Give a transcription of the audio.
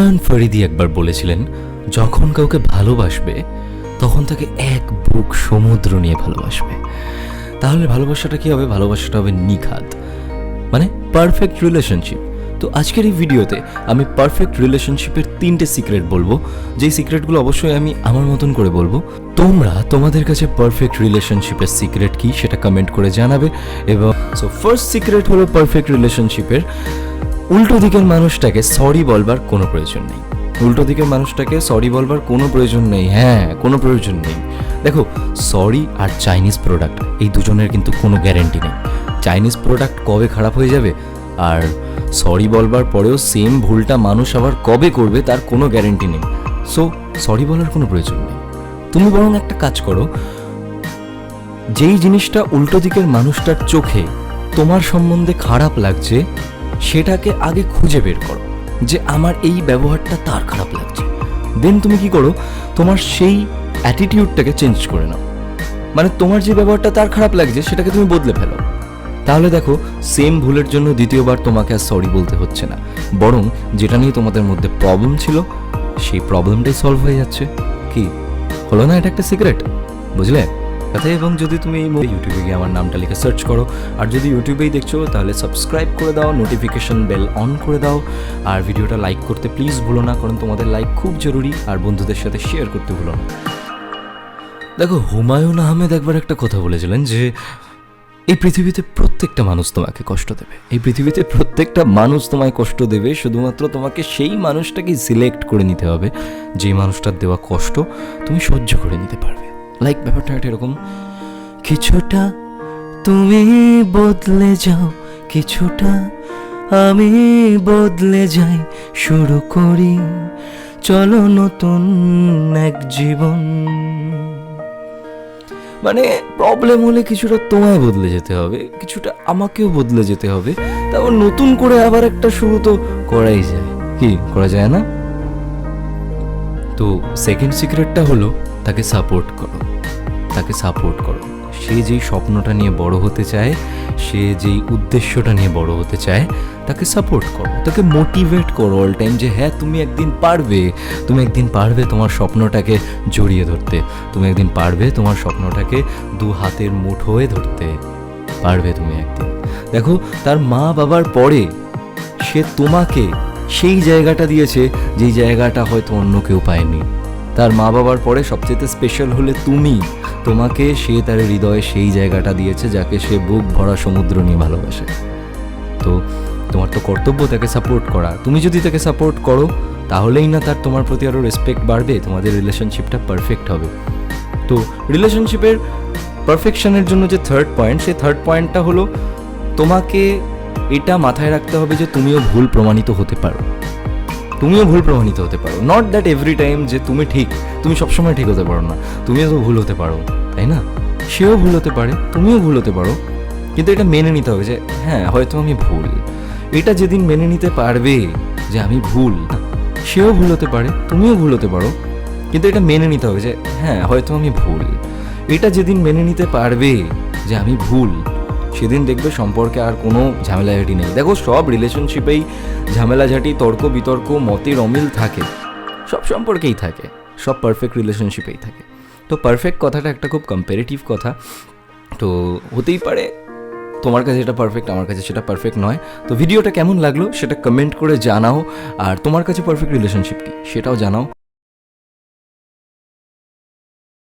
হুমায়ুন ফরিদি একবার বলেছিলেন, যখন কাউকে ভালোবাসবে, তখন তাকে এক বুক সমুদ্র নিয়ে ভালোবাসবে। তাহলে ভালোবাসাটা কি হবে? ভালোবাসাটা হবে নিখাত। মানে পারফেক্ট রিলেশনশিপ তো আজকের এই ভিডিওতে আমি পারফেক্ট রিলেশনশিপের তিনটে সিক্রেট বলব। যেই সিক্রেটগুলো অবশ্যই আমি আমার মতন করে বলব। তোমরা তোমাদের কাছে পারফেক্ট রিলেশনশিপের সিক্রেট কি সেটা কমেন্ট করে জানাবে। এবং সো ফার্স্ট সিক্রেট হলো পারফেক্ট রিলেশনশিপের উল্টো দিকের মানুষটাকে সরি বলবার কোনো প্রয়োজন নেই। উল্টো দিকের মানুষটাকে সরি বলবার কোনো প্রয়োজন নেই হ্যাঁ কোনো প্রয়োজন নেই। দেখো সরি আর চাইনিজ প্রোডাক্ট এই দুজনের কিন্তু কোনো গ্যারেন্টি নেই। চাইনিজ প্রোডাক্ট কবে খারাপ হয়ে যাবে আর সরি বলবার পরেও সেম ভুলটা মানুষ আবার কবে করবে তার কোনো গ্যারেন্টি নেই। সো সরি বলার কোনো প্রয়োজন নেই। তুমি বরং একটা কাজ করো, যেই জিনিসটা উল্টো দিকের মানুষটার চোখে তোমার সম্বন্ধে খারাপ লাগছে সেটাকে আগে খুঁজে বের করো যে আমার এই ব্যবহারটা তার খারাপ লাগছে। দেন তুমি কি করো? তোমার সেই অ্যাটিটিউডটাকে চেঞ্জ করে নাও। মানে তোমার যে ব্যবহারটা তার খারাপ লাগছে, সেটাকে তুমি বদলে ফেলো। তাহলে দেখো সেম ভুলের জন্য দ্বিতীয়বার তোমাকে আর সরি বলতে হচ্ছে না। বরং যেটা নিয়ে তোমাদের মধ্যে প্রবলেম ছিল, সেই প্রবলেমটাই সলভ হয়ে যাচ্ছে। কি? হলো না এটা একটা সিক্রেট বুঝলে? তাতে এবং যদি তুমি এই ইউটিউবে গিয়ে আমার নামটা লিখে সার্চ করো, আর যদি ইউটিউবেই দেখছ, তাহলে সাবস্ক্রাইব করে দাও নোটিফিকেশন বেল অন করে দাও, আর ভিডিওটা লাইক করতে প্লিজ ভুলো না, কারণ তোমাদের লাইক খুব জরুরি, আর বন্ধুদের সাথে শেয়ার করতে ভুলো না। দেখো, হুমায়ুন আহমেদ একবার একটা কথা বলেছিলেন যে, এই পৃথিবীতে প্রত্যেকটা মানুষ তোমাকে কষ্ট দেবে। এই পৃথিবীতে প্রত্যেকটা মানুষ তোমায় কষ্ট দেবে, শুধুমাত্র তোমাকে সেই মানুষটাকে সিলেক্ট করে নিতে হবে যেই মানুষটার দেওয়া কষ্ট তুমি সহ্য করে নিতে পারবে। লাইক ব্যাপারটা একটা এরকম। কিছুটা তুমি বদলে যাও, কিছুটা আমি বদলে যাই, শুরু করি। চলো নতুন এক জীবন। মানে প্রবলেম হলে কিছুটা তোমায় বদলে যেতে হবে, কিছুটা আমাকেও বদলে যেতে হবে। তারপর নতুন করে আবার একটা শুরু তো করাই যায়। কি, করা যায় না? তো সেকেন্ড সিক্রেটটা হলো তাকে সাপোর্ট করো। তাকে সাপোর্ট করো। সে যেই স্বপ্নটা নিয়ে বড় হতে চায়, সে যেই উদ্দেশ্যটা নিয়ে বড় হতে চায়, তাকে সাপোর্ট করো। তাকে মোটিভেট করো অল টাইম যে হ্যাঁ তুমি একদিন পারবে। তুমি একদিন পারবে তোমার স্বপ্নটাকে জড়িয়ে ধরতে। তুমি একদিন পারবে তোমার স্বপ্নটাকে দু হাতের মুঠোয় ধরতে। পারবে তুমি একদিন। দেখো, তার মা বাবার পরে সে তোমাকে সেই জায়গাটা দিয়েছে যেই জায়গাটা হয়তো অন্য কেউ পায়নি। তার মা বাবার পরে সবচেয়ে স্পেশাল হলে তুমি। তোমাকে সে তার হৃদয়ে সেই জায়গাটা দিয়েছে যাকে সে বুক ভরা সমুদ্র নিয়ে ভালোবাসে। তো তোমার তো কর্তব্য তাকে সাপোর্ট করা। তুমি যদি তাকে সাপোর্ট করো, তাহলেই না তার তোমার প্রতি আরও রেসপেক্ট বাড়বে, তোমাদের রিলেশনশিপটা পারফেক্ট হবে। তো রিলেশনশিপের পারফেকশনের জন্য যে থার্ড পয়েন্ট সেই থার্ড পয়েন্টটা হলো তোমাকে এটা মাথায় রাখতে হবে যে তুমিও ভুল প্রমাণিত হতে পারো। তুমিও ভুল প্রমাণিত হতে পারো। নট দ্যাট এভরি টাইম যে তুমি ঠিক, তুমি সবসময় ঠিক হতে পারো না। তুমিও তো ভুল হতে পারো, তাই না? সেও ভুল হতে পারে, তুমিও ভুল হতে পারো। কিন্তু এটা মেনে নিতে হবে যে হ্যাঁ হয়তো আমি ভুল। এটা যেদিন মেনে নিতে পারবে যে আমি ভুল, সেও ভুল হতে পারে, তুমিও ভুল হতে পারো। কিন্তু এটা মেনে নিতে হবে যে হ্যাঁ হয়তো আমি ভুল। এটা যেদিন মেনে নিতে পারবে যে আমি ভুল সেদিন দেখবে সম্পর্কে আর কোনো ঝামেলাঝাটি নেই। দেখো, সব রিলেশনশিপেই ঝামেলাঝাটি, তর্ক বিতর্ক, মতের অমিল থাকে। সব সম্পর্কেই থাকে। সব পারফেক্ট রিলেশনশিপেই থাকে। তো পারফেক্ট কথাটা একটা খুব কম্পারেটিভ কথা। তো হতেই পারে তোমার কাছে এটা পারফেক্ট আমার কাছে সেটা পারফেক্ট নয়। তো ভিডিওটা কেমন লাগল সেটা কমেন্ট করে জানাও। আর তোমার কাছে পারফেক্ট রিলেশনশিপ কি সেটাও জানাও।